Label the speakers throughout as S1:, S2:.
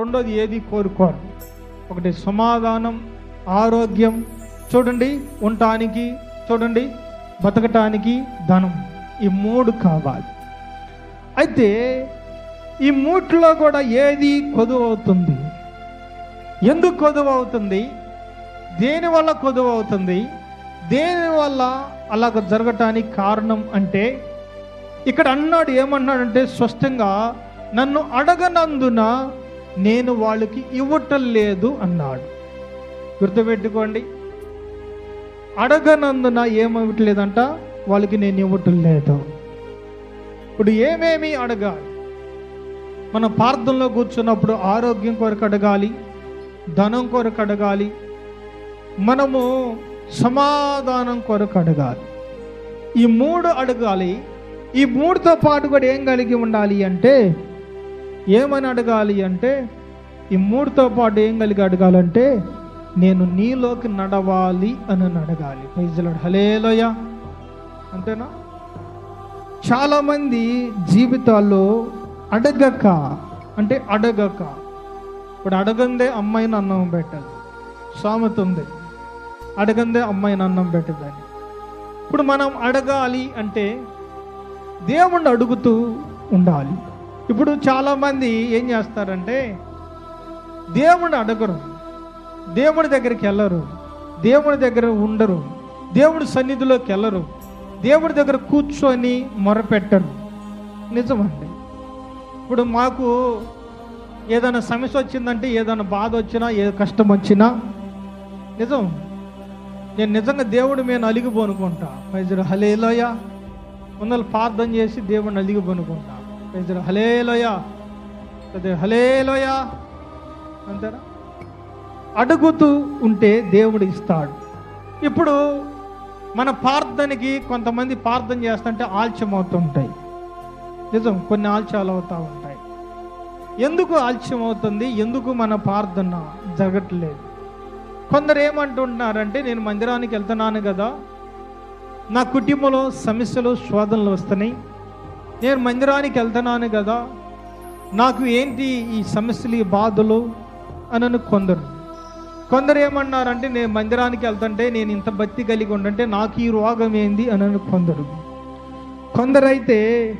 S1: రెండోది ఏది కోరుకోరు? ఒకటి సమాధానం ఆరోగ్యం చూడండి ఉండటానికి చూడండి బతకటానికి ధనం. ఈ మూడు కావాలి. అయితే ఈ మూట్లో కూడా ఏది కొదువు అవుతుంది? ఎందుకు కొదువు అవుతుంది? దేనివల్ల కొదువు అవుతుంది? దేని వల్ల అలాగ జరగటానికి కారణం అంటే ఇక్కడ అన్నాడు ఏమన్నాడంటే స్పష్టంగా నన్ను అడగనందున నేను వాళ్ళకి ఇవ్వటం లేదు అన్నాడు. గుర్తుపెట్టుకోండి. అడగనందున ఏమివ్వట్లేదంట? వాళ్ళకి నేను ఇవ్వటం లేదు. ఇప్పుడు ఏమేమి అడగాలి? మన ప్రార్థనలో కూర్చున్నప్పుడు ఆరోగ్యం కొరకు అడగాలి ధనం కొరకు అడగాలి మనము సమాధానం కొరకు అడగాలి. ఈ మూడు అడగాలి. ఈ మూడుతో పాటు కూడా ఏం కలిగి ఉండాలి అంటే ఏమని అడగాలి అంటే ఈ మూడుతో పాటు ఏం కలిగి అడగాలంటే నేను నీలోకి నడవాలి అని అడగాలి. పైజలాడు హలేలోయ అంతేనా? చాలామంది జీవితాల్లో అడగక అంటే అడగక. ఇప్పుడు అడగందే అమ్మాయిని అన్నం పెట్టదు. సామెత ఉంది. అడగందే అమ్మాయిని అన్నం పెట్టదని. ఇప్పుడు మనం అడగాలి అంటే దేవుణ్ణి అడుగుతూ ఉండాలి. ఇప్పుడు చాలామంది ఏం చేస్తారంటే దేవుణ్ణి అడగరు. దేవుడి దగ్గరికి వెళ్ళరు. దేవుడి దగ్గర ఉండరు. దేవుడి సన్నిధిలోకి వెళ్ళరు. దేవుడి దగ్గర కూర్చొని మొరపెట్టరు. నిజమండి. ఇప్పుడు మాకు ఏదైనా సమస్య వచ్చిందంటే ఏదైనా బాధ వచ్చినా ఏ కష్టం వచ్చినా నిజం. నేను నిజంగా దేవుడు మేము అలిగిపోనుకుంటా. పైజరు హలేలోయ ముందలు ప్రార్థన చేసి దేవుడిని అలిగిపోనుకుంటా. పైజరు హలేలోయ అదే హలేలోయ అంతేనా? అడుగుతూ ఉంటే దేవుడు ఇస్తాడు. ఇప్పుడు మన ప్రార్థనకి కొంతమంది ప్రార్థన చేస్తుంటే ఆలస్యం అవుతుంటాయి. నిజం కొన్ని ఆలస్యాలు అవుతూ ఉంటాయి. ఎందుకు ఆలస్యం అవుతుంది? ఎందుకు మన ప్రార్థన జరగట్లేదు? కొందరు ఏమంటున్నారంటే నేను మందిరానికి వెళ్తున్నాను కదా. నా కుటుంబంలో సమస్యలు శోధనలు వస్తున్నాయి. నేను మందిరానికి వెళ్తున్నాను కదా. నాకు ఏంటి ఈ సమస్యలు ఈ బాధలు? అని కొందరు. కొందరు ఏమన్నారంటే నేను మందిరానికి వెళ్తుంటే నేను ఇంత భక్తి కలిగి ఉండంటే నాకు ఈ రోగం ఏంది? అని కొందరు. కొందరైతే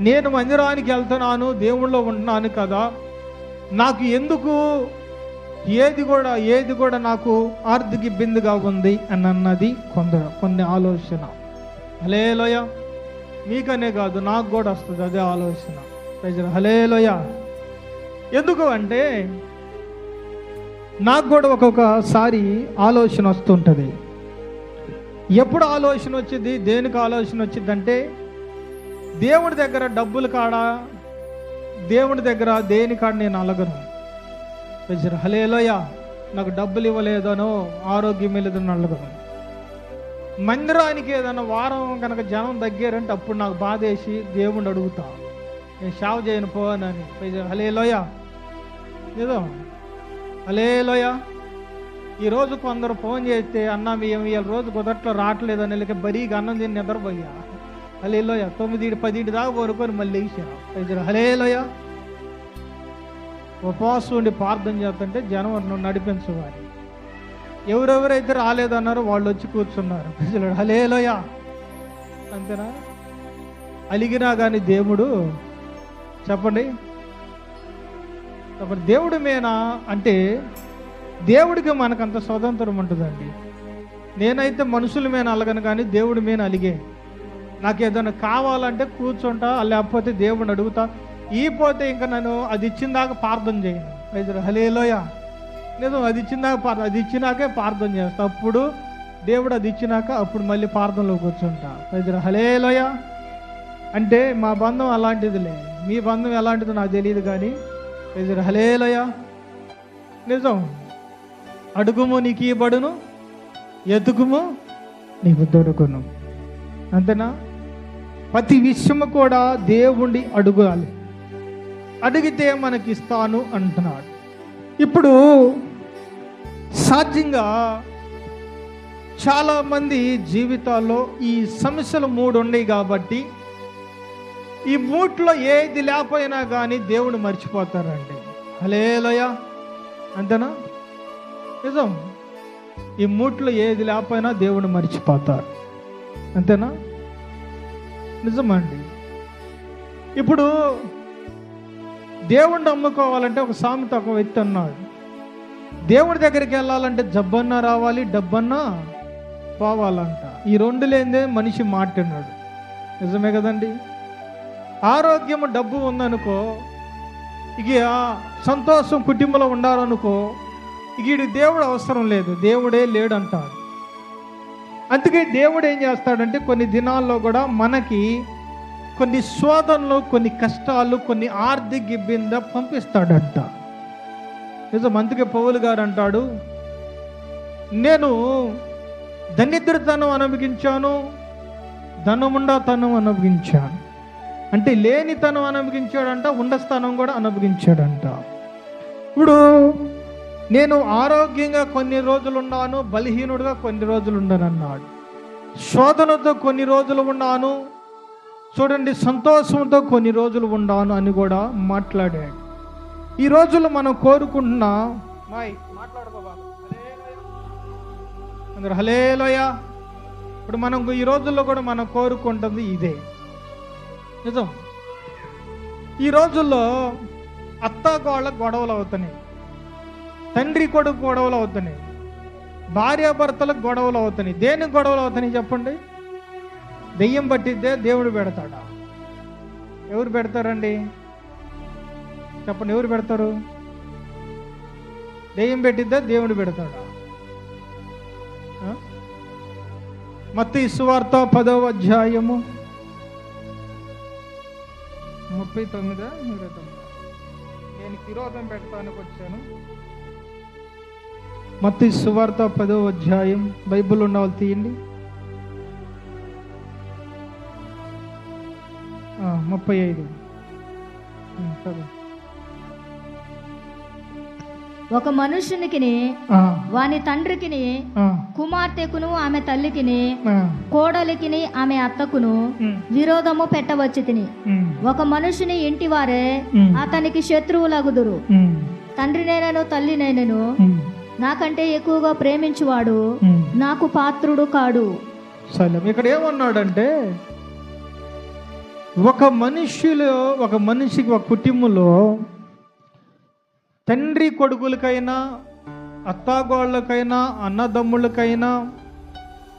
S1: నేను మందిరానికి వెళ్తున్నాను దేవుళ్ళో ఉంటున్నాను కదా. నాకు ఎందుకు? ఏది కూడా ఏది కూడా నాకు ఆర్థిక ఇబ్బందిగా ఉంది? అని అన్నది కొందరు. కొన్ని ఆలోచన. హలేలోయ. మీకనే కాదు నాకు కూడా వస్తుంది అదే ఆలోచన. ప్రజలు హలేలోయ. ఎందుకు అంటే నాకు కూడా ఒక్కొక్కసారి ఆలోచన వస్తుంటుంది. ఎప్పుడు ఆలోచన వచ్చింది దేనికి ఆలోచన వచ్చిందంటే దేవుడి దగ్గర డబ్బులు కాడ దేవుడి దగ్గర దేని కాడ నేను అలగను. ప్రజలు హలేలోయ నాకు డబ్బులు ఇవ్వలేదనో ఆరోగ్యం లేదని అలగను. మందిరానికి ఏదైనా వారం కనుక జనం తగ్గారంటే అప్పుడు నాకు బాధేసి దేవుణ్ణి అడుగుతా. నేను సేవ చేయను పోనని హలేలోయ ఏదో హలేలోయ ఈరోజు కొందరు ఫోన్ చేస్తే అన్న మేము ఇవాళ రోజు కుదట్లో రావట్లేదని వెళ్ళి బరీగా అన్నం తిని నిద్రపోయా. హలేలోయ తొమ్మిది పదింటి దాకా కోరుకొని మళ్ళీ లేచాను ప్రజలు హలేలోయ ఉపవాసం ఉండి ప్రార్థన చేస్తుంటే జనం నన్ను నడిపించవాలి ఎవరెవరైతే రాలేదన్నారో వాళ్ళు వచ్చి కూర్చున్నారు. ప్రజలు హలేలోయ అంతేనా? అలిగినా కానీ దేవుడు చెప్పండి. కాబట్టి దేవుడి మేనా అంటే దేవుడికి మనకంత స్వతంత్రం ఉంటుందండి. నేనైతే మనుషుల మీద అలగను కానీ దేవుడి మీద అలిగే. నాకు ఏదైనా కావాలంటే కూర్చుంటా లేకపోతే దేవుడిని అడుగుతా. ఈ పోతే ఇంకా నన్ను అది ఇచ్చిందాక పార్థం ప్రార్థన చేయను హలేలోయ లేదు అది ఇచ్చిందాక ప్రార్థన అది ఇచ్చినాకే ప్రార్థన చేస్తా. అప్పుడు దేవుడు అది ఇచ్చినాక అప్పుడు మళ్ళీ ప్రార్థనలో కూర్చుంటా. ప్రజలు హలేలోయ అంటే మా బంధం అలాంటిదిలే. మీ బంధం ఎలాంటిదో నాకు తెలియదు కానీ హలేలయ నిజం. అడుగుము నీకు ఇవ్వబడును ఎతుకుము నీకు దొరుకును. అంతేనా? ప్రతి విషయము కూడా దేవుణ్ణి అడుగాలి. అడిగితే మనకి ఇస్తాను అంటున్నాడు. ఇప్పుడు సాధ్యంగా చాలామంది జీవితాల్లో ఈ సమస్యలు మూడు ఉన్నాయి కాబట్టి ఈ మూట్లో ఏది లేకపోయినా కానీ దేవుడు మర్చిపోతారండి. హలేలయ అంతేనా? నిజం. ఈ మూట్లో ఏది లేకపోయినా దేవుడు మర్చిపోతారు. అంతేనా? నిజమండి. ఇప్పుడు దేవుణ్ణి నమ్ముకోవాలంటే ఒక సామెత ఒక వ్యక్తి అన్నాడు. దేవుడి దగ్గరికి వెళ్ళాలంటే జబ్బన్నా రావాలి డబ్బన్నా పోవాలంట. ఈ రెండు లేనిదే మనిషి మాట్లాడినాడు. నిజమే కదండి? ఆరోగ్యము డబ్బు ఉందనుకో ఇక సంతోషం కుటుంబంలో ఉండాలనుకో ఇక దేవుడు అవసరం లేదు దేవుడే లేడు అంటాడు అందుకే దేవుడు ఏం చేస్తాడంటే కొన్ని దినాల్లో కూడా మనకి కొన్ని శోధనలు కొన్ని కష్టాలు కొన్ని ఆర్థిక ఇబ్బంది పంపిస్తాడంట. నిజం అందుకే పౌలు గారు అంటాడు నేను దరిద్రతనం అనుభవించాను ధనముండతనం అనుభవించాను. అంటే లేనితనం అనుభవించాడంట ఉండస్థానం కూడా అనుభవించాడంట. ఇప్పుడు నేను ఆరోగ్యంగా కొన్ని రోజులు ఉన్నాను బలహీనుడుగా కొన్ని రోజులు ఉన్నాను అన్నాడు శోధనతో కొన్ని రోజులు ఉన్నాను చూడండి సంతోషంతో కొన్ని రోజులు ఉన్నాను అని కూడా మాట్లాడాడు. ఈ రోజుల్లో మనం కోరుకుంటున్నా అందరు హలేలోయ ఇప్పుడు మనం ఈ రోజుల్లో కూడా మనం కోరుకుంటుంది ఇదే. నిజం. ఈ రోజుల్లో అత్తాకోళ్ళ గొడవలు అవుతున్నాయి. తండ్రి కొడుకు గొడవలు అవుతున్నాయి. భార్యాభర్తలకు గొడవలు అవుతున్నాయి. దేనికి గొడవలు అవుతున్నాయి చెప్పండి? దెయ్యం పట్టిద్దే దేవుడు పెడతాడా? ఎవరు పెడతారండి? చెప్పండి ఎవరు పెడతారు? దెయ్యం పెట్టిద్దా దేవుడు పెడతాడా? మత్తి సువార్త పదవ అధ్యాయము ముప్పై తొమ్మిదా? ఇరవై తొమ్మిది. నేను విరోధం పెడతానికి వచ్చాను. మత్తి సువార్త పదో అధ్యాయం బైబిల్ ఉన్న వాళ్ళు తీయండి. ముప్పై ఐదు. చదువు.
S2: ఒక మనుషునికిని వాని తండ్రికిని కుమార్తెకును ఆమె తల్లికిని కోడలికిని ఆమె అత్తకును విరోధము పెట్టవచ్చు తిని ఒక మనుషుని ఇంటి వారే అతనికి శత్రువులగుదురు. తండ్రినేనను తల్లినేనను నాకంటే ఎక్కువగా ప్రేమించువాడు. నాకు పాత్రుడు కాడు.
S1: సరే ఇక్కడ ఏమన్నాడంటే ఒక మనిషిలో ఒక మనిషికి ఒక కుటుంబంలో తండ్రి కొడుకులకైనా అత్తాగోళ్ళకైనా అన్నదమ్ములకైనా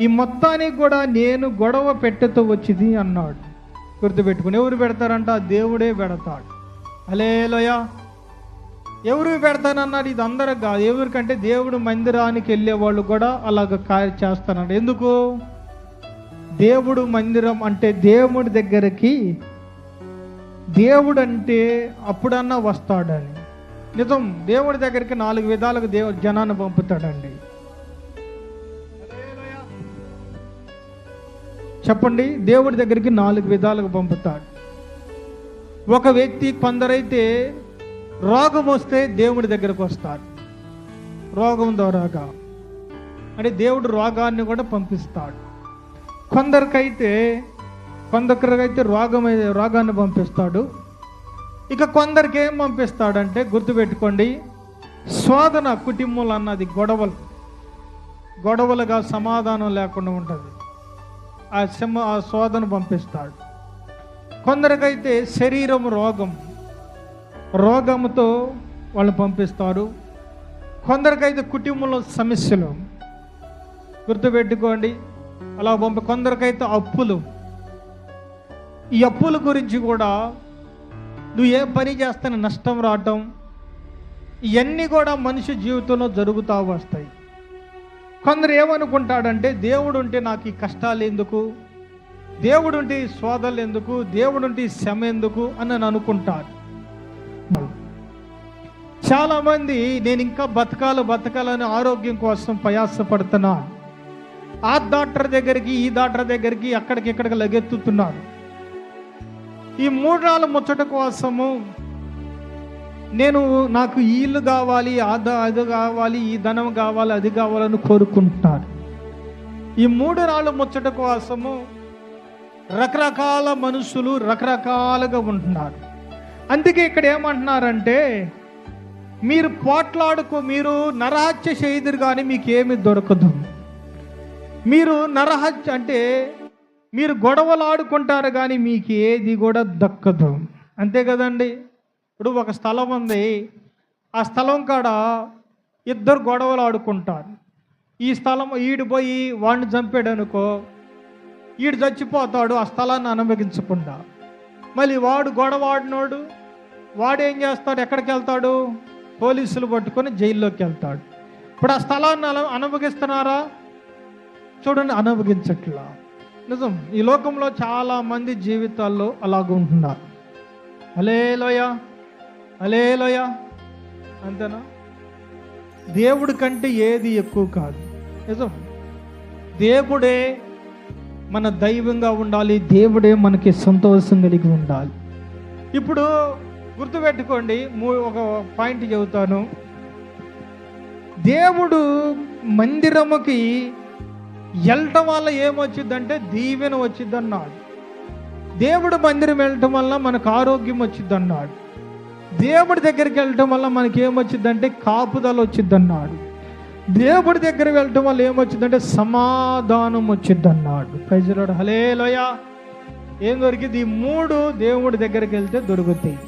S1: ఈ మొత్తానికి కూడా నేను గొడవ పెట్టెతో వచ్చింది అన్నాడు. గుర్తుపెట్టుకుని ఎవరు పెడతారంట? దేవుడే పెడతాడు. అలేలోయ ఎవరు పెడతానన్నారు ఇది అందరికి కాదు. ఎవరికంటే దేవుడు మందిరానికి వెళ్ళే వాళ్ళు కూడా అలాగ కార్య చేస్తానంట. ఎందుకు? దేవుడు మందిరం అంటే దేవుడి దగ్గరికి దేవుడు అంటే అప్పుడన్నా వస్తాడని. నిజం దేవుడి దగ్గరికి నాలుగు విధాలుగా దేవుడు జనాన్ని పంపుతాడండి. చెప్పండి దేవుడి దగ్గరికి నాలుగు విధాలుగా పంపుతాడు. ఒక వ్యక్తి కొందరైతే రోగం వస్తే దేవుడి దగ్గరకు వస్తారు. రోగం ద్వారాగా అంటే దేవుడు రోగాన్ని కూడా పంపిస్తాడు. కొందరికైతే కొందరికైతే రోగం రోగాన్ని పంపిస్తాడు. ఇక కొందరికి ఏం పంపిస్తాడంటే గుర్తుపెట్టుకోండి. శోధన కుటుంబంలో అన్నది గొడవలు. గొడవలుగా సమాధానం లేకుండా ఉంటుంది. ఆ శమ ఆ శోధన పంపిస్తాడు. కొందరికైతే శరీరం రోగం. రోగంతో వాళ్ళు పంపిస్తారు. కొందరికైతే కుటుంబంలో సమస్యలు. గుర్తుపెట్టుకోండి. అలా పంపి కొందరికైతే అప్పులు. ఈ అప్పుల గురించి కూడా నువ్వు ఏ పని చేస్తాను నష్టం రావటం ఇవన్నీ కూడా మనిషి జీవితంలో జరుగుతూ వస్తాయి. కొందరు ఏమనుకుంటాడంటే దేవుడు ఉంటే నాకు ఈ కష్టాలు ఎందుకు? దేవుడు ఉంటే ఈ శోధనలు ఎందుకు? దేవుడు ఉంటే ఈ శ్రమ ఎందుకు? అని నేను అనుకుంటాను చాలామంది నేను ఇంకా బతకాలి బతకాలని ఆరోగ్యం కోసం ప్రయాసపడుతున్నాను ఆ డాక్టర్ దగ్గరికి ఈ డాక్టర్ దగ్గరికి అక్కడికి ఇక్కడికి లగెత్తుతున్నారు. ఈ మూడు రాళ్ళ ముచ్చట కోసము నేను నాకు ఈ ఇల్లు కావాలి అది అది కావాలి ఈ ధనం కావాలి అది కావాలని కోరుకుంటున్నాను. ఈ మూడు రాళ్ళు ముచ్చట కోసము రకరకాల మనుషులు రకరకాలుగా ఉంటున్నారు. అందుకే ఇక్కడ ఏమంటున్నారంటే మీరు పోట్లాడుకో మీరు నరహత్య చేయదురు కానీ మీకు ఏమి దొరకదు. మీరు నరహత్య అంటే మీరు గొడవలు ఆడుకుంటారు కానీ మీకు ఏది కూడా దక్కదు. అంతే కదండి? ఇప్పుడు ఒక స్థలం ఉంది. ఆ స్థలం కాడ ఇద్దరు గొడవలు ఆడుకుంటారు. ఈ స్థలం ఈడు పోయి వాడిని చంపాడు అనుకో ఈడు చచ్చిపోతాడు ఆ స్థలాన్ని అనుభవించకుండా. మళ్ళీ వాడు గొడవ ఆడినోడు వాడు ఏం చేస్తాడు? ఎక్కడికి వెళ్తాడు? పోలీసులు పట్టుకొని జైల్లోకి వెళ్తాడు. ఇప్పుడు ఆ స్థలాన్ని అను- అనుభవిస్తున్నారా? చూడండి అనుభవించట్లా. నిజం ఈ లోకంలో చాలా మంది జీవితాల్లో అలాగ ఉంటున్నారు. అలేలోయ అలేలోయ అంతేనా? దేవుడి కంటే ఏది ఎక్కువ కాదు. నిజం. దేవుడే మన దైవంగా ఉండాలి దేవుడే మనకి సంతోషం కలిగి ఉండాలి. ఇప్పుడు గుర్తుపెట్టుకోండి మూ- ఒక పాయింట్ చెబుతాను. దేవుడు మందిరముకి వెళ్ళటం వల్ల ఏమొచ్చిందంటే దీవెన వచ్చిద్దన్నాడు. దేవుడు మందిరం వెళ్ళటం వల్ల మనకు ఆరోగ్యం వచ్చిందన్నాడు దేవుడి దగ్గరికి వెళ్ళటం వల్ల మనకి ఏమొచ్చిందంటే కాపుదల వచ్చిద్దన్నాడు. దేవుడి దగ్గర వెళ్ళటం వల్ల ఏమొచ్చిందంటే సమాధానం వచ్చిద్దన్నాడు. ప్రజలు హలే లోయ ఏం దొరికింది? ఈ మూడు దేవుడి దగ్గరికి వెళ్తే దొరుకుతాయి.